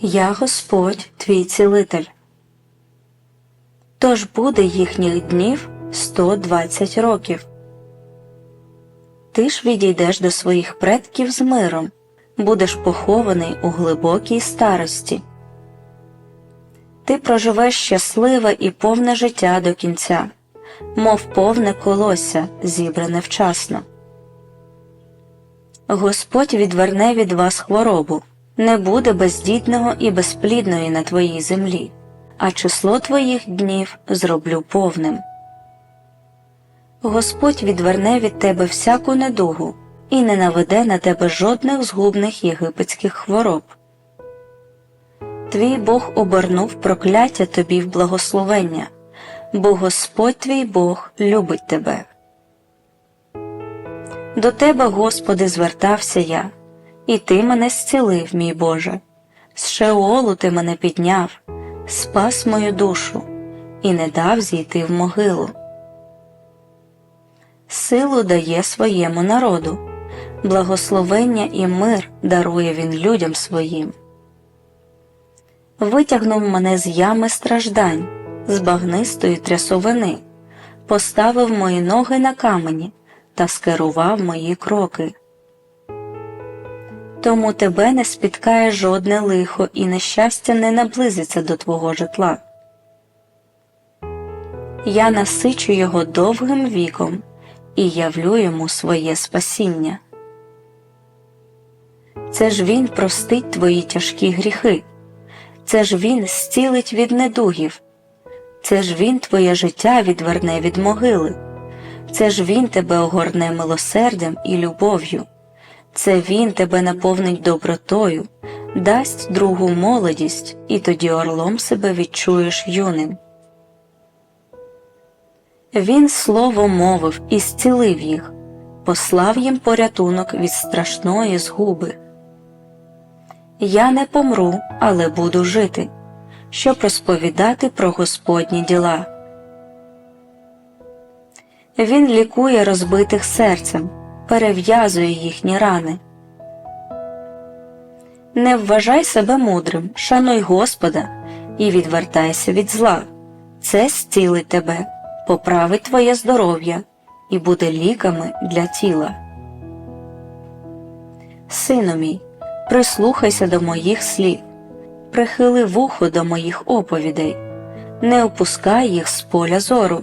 Я Господь твій цілитель. Тож буде їхніх днів 120 років. Ти ж відійдеш до своїх предків з миром, будеш похований у глибокій старості. Ти проживеш щасливе і повне життя до кінця, мов повне колося, зібране вчасно. Господь відверне від вас хворобу, не буде бездітного і безплідної на твоїй землі, а число твоїх днів зроблю повним. Господь відверне від тебе всяку недугу і не наведе на тебе жодних згубних єгипетських хвороб. Твій Бог обернув прокляття тобі в благословення, бо Господь твій Бог любить тебе. До тебе, Господи, звертався я, і ти мене зцілив, мій Боже. З Шеолу ти мене підняв, спас мою душу і не дав зійти в могилу. Силу дає своєму народу, благословення і мир дарує він людям своїм. Витягнув мене з ями страждань, з багнистої трясовини, поставив мої ноги на камені та скерував мої кроки. Тому тебе не спіткає жодне лихо і нещастя не наблизиться до твого житла. Я насичу його довгим віком і явлю йому своє спасіння. Це ж він простить твої тяжкі гріхи, це ж він зцілить від недугів, це ж він твоє життя відверне від могили, це ж він тебе огорне милосердям і любов'ю, це він тебе наповнить добротою, дасть другу молодість, і тоді орлом себе відчуєш юним. Він слово мовив і зцілив їх, послав їм порятунок від страшної згуби. Я не помру, але буду жити, щоб розповідати про Господні діла. Він лікує розбитих серцем, перев'язує їхні рани. Не вважай себе мудрим, шануй Господа і відвертайся від зла. Це зцілить тебе, поправить твоє здоров'я і буде ліками для тіла. Сину мій, прислухайся до моїх слів, прихили вухо до моїх оповідей, не опускай їх з поля зору,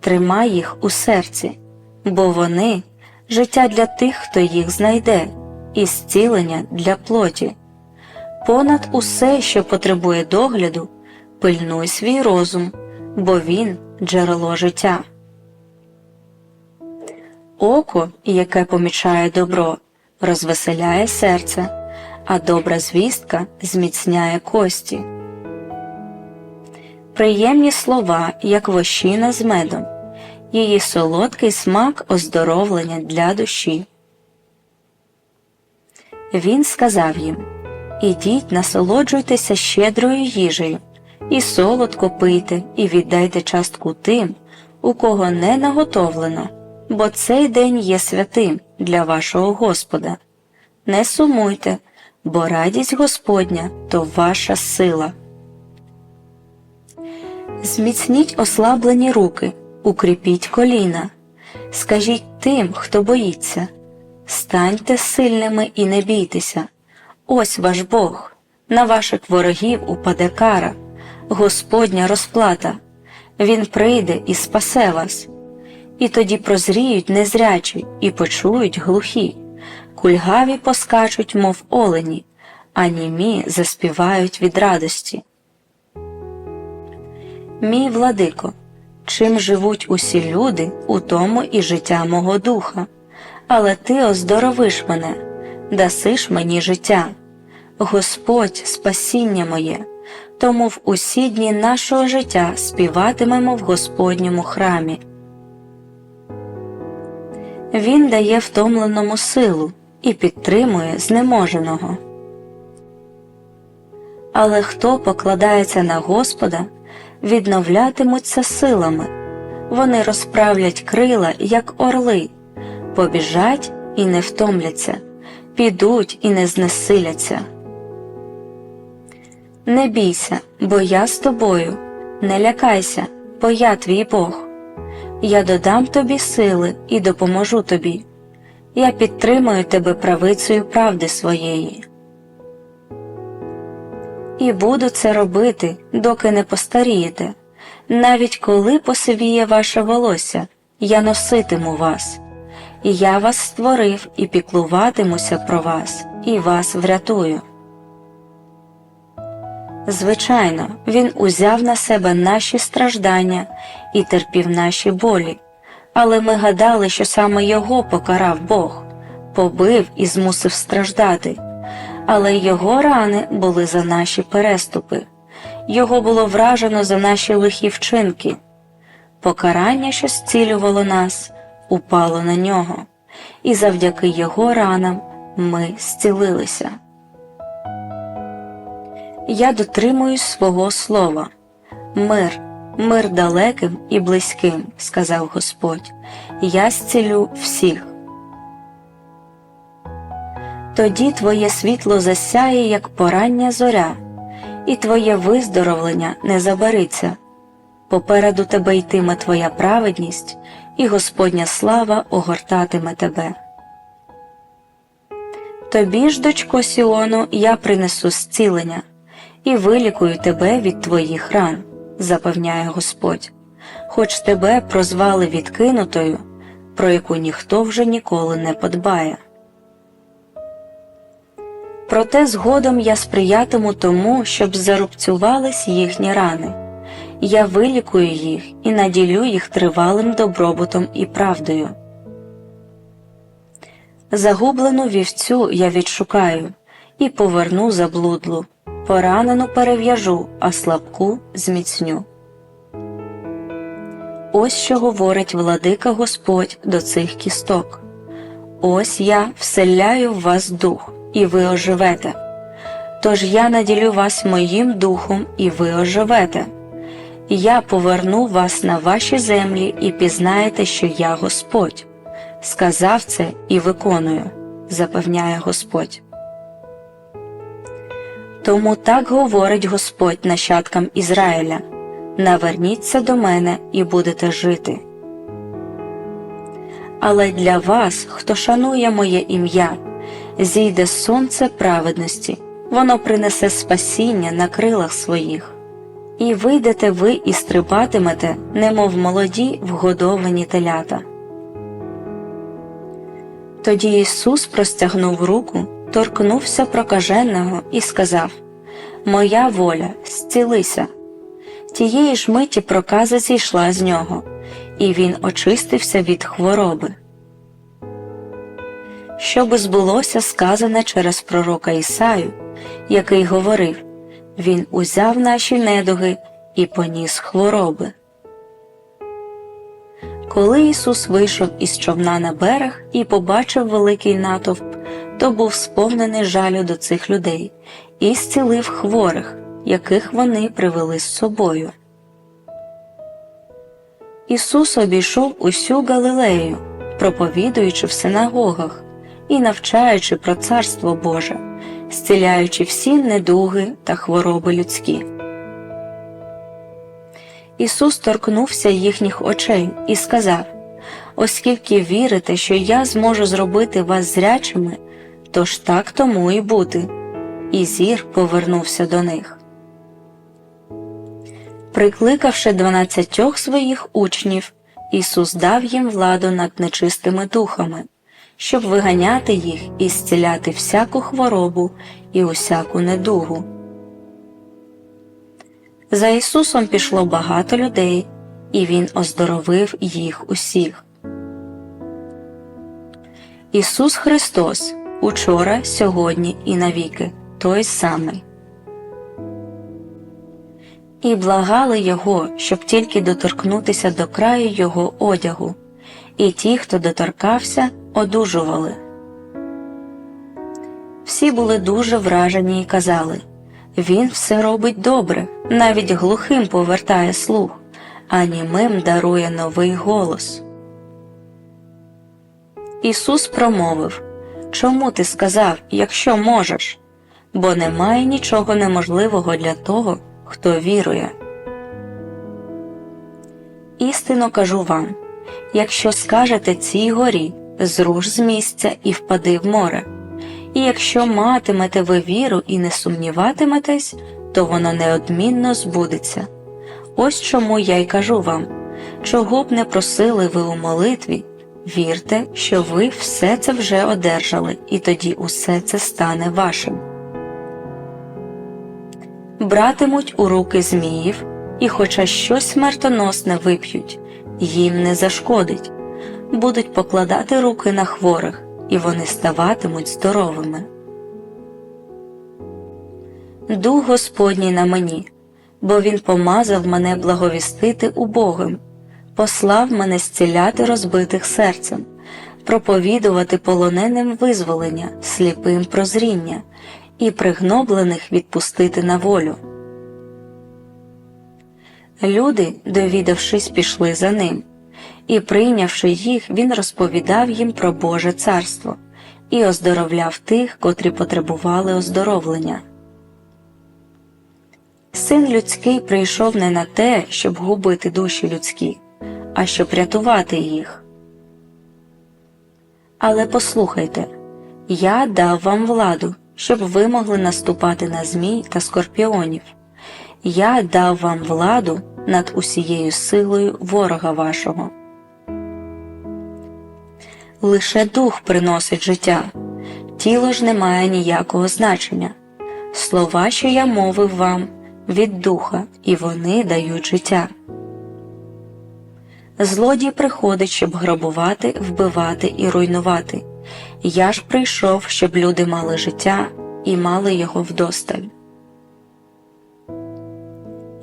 тримай їх у серці, бо вони життя для тих, хто їх знайде, і зцілення для плоті. Понад усе, що потребує догляду, пильнуй свій розум, бо він джерело життя. Око, яке помічає добро, розвеселяє серце, а добра звістка зміцняє кості. Приємні слова, як вощина з медом, її солодкий смак оздоровлення для душі. Він сказав їм Ідіть, насолоджуйтеся щедрою їжею, і солодко пийте, і віддайте частку тим, у кого не наготовлено, бо цей день є святим для вашого Господа. Не сумуйте, бо радість Господня то ваша сила. Зміцніть ослаблені руки, укріпіть коліна, скажіть тим, хто боїться, станьте сильними і не бійтеся. Ось ваш Бог, на ваших ворогів упаде кара, Господня розплата, Він прийде і спасе вас. І тоді прозріють незрячі і почують глухі, кульгаві поскачуть, мов олені, а німі заспівають від радості. Мій владико, чим живуть усі люди, у тому і життя мого духа, але ти оздоровиш мене, дасиш мені життя. Господь, спасіння моє, тому в усі дні нашого життя співатимемо в Господньому храмі. Він дає втомленому силу і підтримує знеможеного. Але хто покладається на Господа, відновлятимуться силами, вони розправлять крила, як орли, побіжать і не втомляться, підуть і не знесиляться. Не бійся, бо я з тобою, не лякайся, бо я твій Бог. Я додам тобі сили і допоможу тобі. Я підтримую тебе правицею правди своєї. І буду це робити, доки не постарієте. Навіть коли посивіє ваше волосся, я носитиму вас. І я вас створив і піклуватимуся про вас, і вас врятую. Звичайно, він узяв на себе наші страждання і терпів наші болі, але ми гадали, що саме його покарав Бог, побив і змусив страждати, але його рани були за наші переступи, його було вражено за наші лихі вчинки. Покарання, що зцілювало нас, упало на нього, і завдяки його ранам ми зцілилися. Я дотримуюсь свого слова. Мир, мир далеким і близьким, сказав Господь, я зцілю всіх. Тоді твоє світло засяє, як порання зоря, і твоє виздоровлення не забариться. Попереду тебе йтиме твоя праведність, і Господня слава огортатиме тебе. Тобі ж, дочко Сіону, я принесу зцілення і вилікую тебе від твоїх ран, запевняє Господь, хоч тебе прозвали відкинутою, про яку ніхто вже ніколи не подбає. Проте згодом я сприятиму тому, щоб зарубцювались їхні рани. Я вилікую їх і наділю їх тривалим добробутом і правдою. Загублену вівцю я відшукаю і поверну заблудлу, поранену перев'яжу, а слабку зміцню. Ось що говорить владика Господь до цих кісток. Ось я вселяю в вас дух, і ви оживете. Тож я наділю вас моїм духом, і ви оживете. Я поверну вас на ваші землі і пізнаєте, що я Господь. Сказав це і виконую, запевняє Господь. Тому так говорить Господь нащадкам Ізраїля Наверніться до мене і будете жити. Але для вас, хто шанує моє ім'я, зійде сонце праведності, воно принесе спасіння на крилах своїх. І вийдете ви і стрибатимете, немов молоді вгодовані телята. Тоді Ісус простягнув руку, торкнувся прокаженого і сказав Моя воля, зцілися. Тієї ж миті проказа зійшла з нього, і він очистився від хвороби. Щоби збулося сказане через пророка Ісаю, який говорив Він узяв наші недуги і поніс хвороби. Коли Ісус вийшов із човна на берег і побачив великий натовп, то був сповнений жалю до цих людей і зцілив хворих, яких вони привели з собою. Ісус обійшов усю Галилею, проповідуючи в синагогах і навчаючи про Царство Боже, зціляючи всі недуги та хвороби людські. Ісус торкнувся їхніх очей і сказав Оскільки вірите, що я зможу зробити вас зрячими, то ж так тому і бути. І зір повернувся до них. Прикликавши дванадцятьох своїх учнів, Ісус дав їм владу над нечистими духами, щоб виганяти їх і зціляти всяку хворобу і усяку недугу. За Ісусом пішло багато людей, і Він оздоровив їх усіх. Ісус Христос учора, сьогодні і навіки той самий. І благали Його, щоб тільки доторкнутися до краю Його одягу, і ті, хто доторкався, одужували. Всі були дуже вражені і казали Він все робить добре, навіть глухим повертає слух, а німим дарує новий голос. Ісус промовив Чому ти сказав, якщо можеш? бо немає нічого неможливого для того, хто вірує. Істинно кажу вам якщо скажете цій горі, зруш з місця і впади в море, і якщо матимете ви віру і не сумніватиметесь, то воно неодмінно збудеться. Ось чому я й кажу вам чого б не просили ви у молитві, вірте, що ви все це вже одержали, і тоді усе це стане вашим. Братимуть у руки зміїв, і хоча щось смертоносне вип'ють, їм не зашкодить, будуть покладати руки на хворих, і вони ставатимуть здоровими. Дух Господній на мені, бо Він помазав мене благовістити убогим, послав мене зціляти розбитих серцем, проповідувати полоненим визволення, сліпим прозріння і пригноблених відпустити на волю. Люди, довідавшись, пішли за ним, і, прийнявши їх, він розповідав їм про Боже царство і оздоровляв тих, котрі потребували оздоровлення. Син людський прийшов не на те, щоб губити душі людські, а щоб рятувати їх. Але послухайте я дав вам владу, щоб ви могли наступати на змій та скорпіонів. Я дав вам владу над усією силою ворога вашого. Лише дух приносить життя, тіло ж не має ніякого значення. Слова, що я мовив вам, від духа, і вони дають життя. Злодій приходить, щоб грабувати, вбивати і руйнувати. Я ж прийшов, щоб люди мали життя і мали його вдосталь.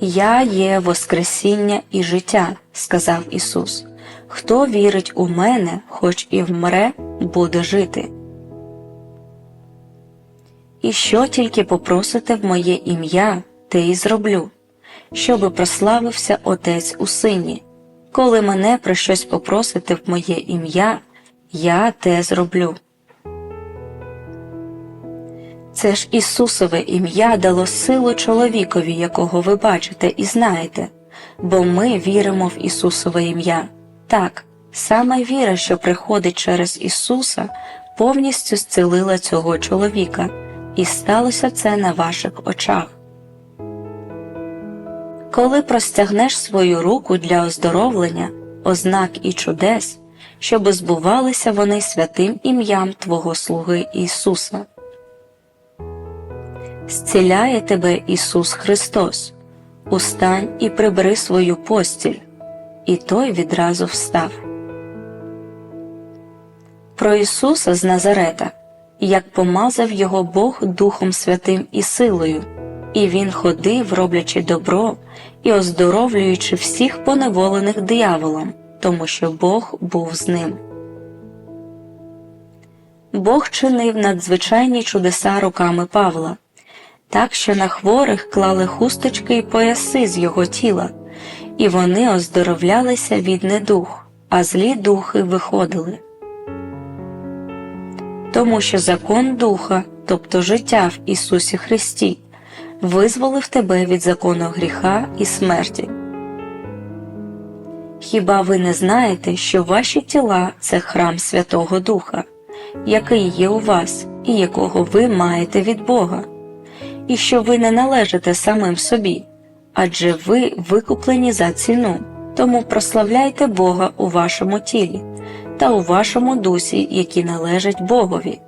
Я є Воскресіння і життя, сказав Ісус. Хто вірить у мене, хоч і вмре, буде жити. І що тільки попросите в моє ім'я, те й зроблю, щоби прославився Отець у Сині. Коли мене про щось попросите в моє ім'я, я те зроблю. Це ж Ісусове ім'я дало силу чоловікові, якого ви бачите і знаєте, бо ми віримо в Ісусове ім'я. Так, саме віра, що приходить через Ісуса, повністю зцілила цього чоловіка, і сталося це на ваших очах. Коли простягнеш свою руку для оздоровлення, ознак і чудес, щоби збувалися вони святим ім'ям Твого слуги Ісуса. Зціляє тебе Ісус Христос, устань і прибери свою постіль, і той відразу встав. Про Ісуса з Назарета, як помазав його Бог Духом Святим і силою, і Він ходив, роблячи добро і оздоровлюючи всіх поневолених дияволом, тому що Бог був з ним. Бог чинив надзвичайні чудеса руками Павла так що на хворих клали хусточки й пояси з його тіла, і вони оздоровлялися від недух, а злі духи виходили. Тому що закон Духа, тобто життя в Ісусі Христі, визволив тебе від закону гріха і смерті. Хіба ви не знаєте, що ваші тіла це храм Святого Духа, який є у вас і якого ви маєте від Бога? І що ви не належите самим собі, адже ви викуплені за ціну, тому прославляйте Бога у вашому тілі та у вашому дусі, які належать Богові.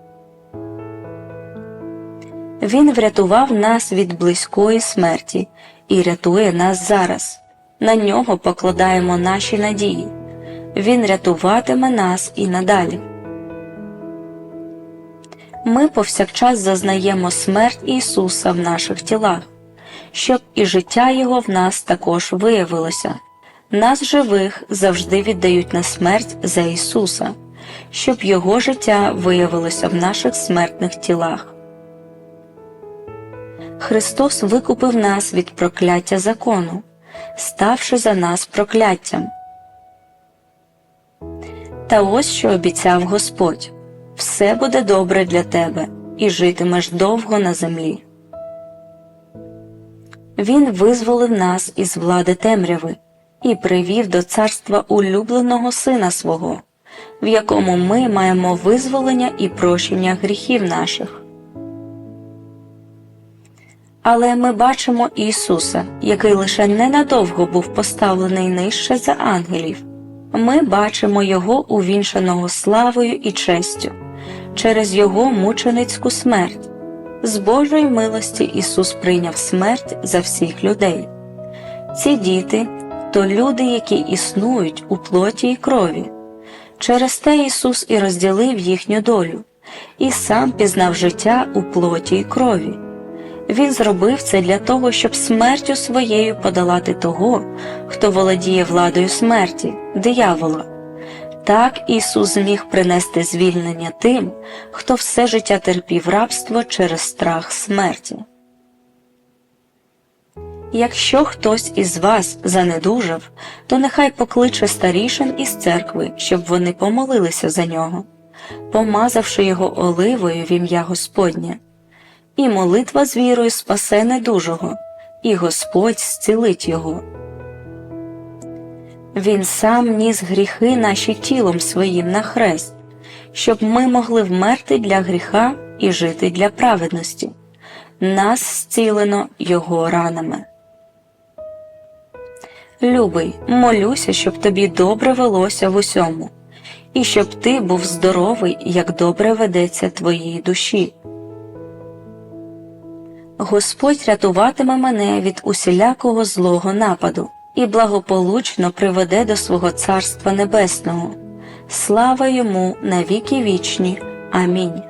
Він врятував нас від близької смерті і рятує нас зараз. На нього покладаємо наші надії. Він рятуватиме нас і надалі ми повсякчас зазнаємо смерть Ісуса в наших тілах, щоб і життя Його в нас також виявилося. Нас живих завжди віддають на смерть за Ісуса, щоб Його життя виявилося в наших смертних тілах. Христос викупив нас від прокляття закону, ставши за нас прокляттям. Та ось що обіцяв Господь все буде добре для тебе, і житимеш довго на землі. Він визволив нас із влади темряви і привів до царства улюбленого Сина свого, в якому ми маємо визволення і прощення гріхів наших. Але ми бачимо Ісуса, який лише ненадовго був поставлений нижче за ангелів. Ми бачимо Його увінчаного славою і честю через Його мученицьку смерть. З Божої милості Ісус прийняв смерть за всіх людей. Ці діти то люди, які існують у плоті і крові. Через те Ісус і розділив їхню долю, і сам пізнав життя у плоті і крові. Він зробив це для того, щоб смертю своєю подолати того, хто володіє владою смерті, диявола. Так Ісус зміг принести звільнення тим, хто все життя терпів рабство через страх смерті. Якщо хтось із вас занедужав, то нехай покличе старішин із церкви, щоб вони помолилися за нього, помазавши його оливою в ім'я Господнє. І молитва з вірою спасе недужого, і Господь зцілить його. Він сам ніс гріхи наші тілом своїм на хрест, щоб ми могли вмерти для гріха і жити для праведності. Нас зцілено Його ранами. Любий, молюся, щоб тобі добре велося в усьому, і щоб ти був здоровий, як добре ведеться твоїй душі. Господь рятуватиме мене від усілякого злого нападу і благополучно приведе до свого Царства Небесного. Слава йому на віки вічні. Амінь.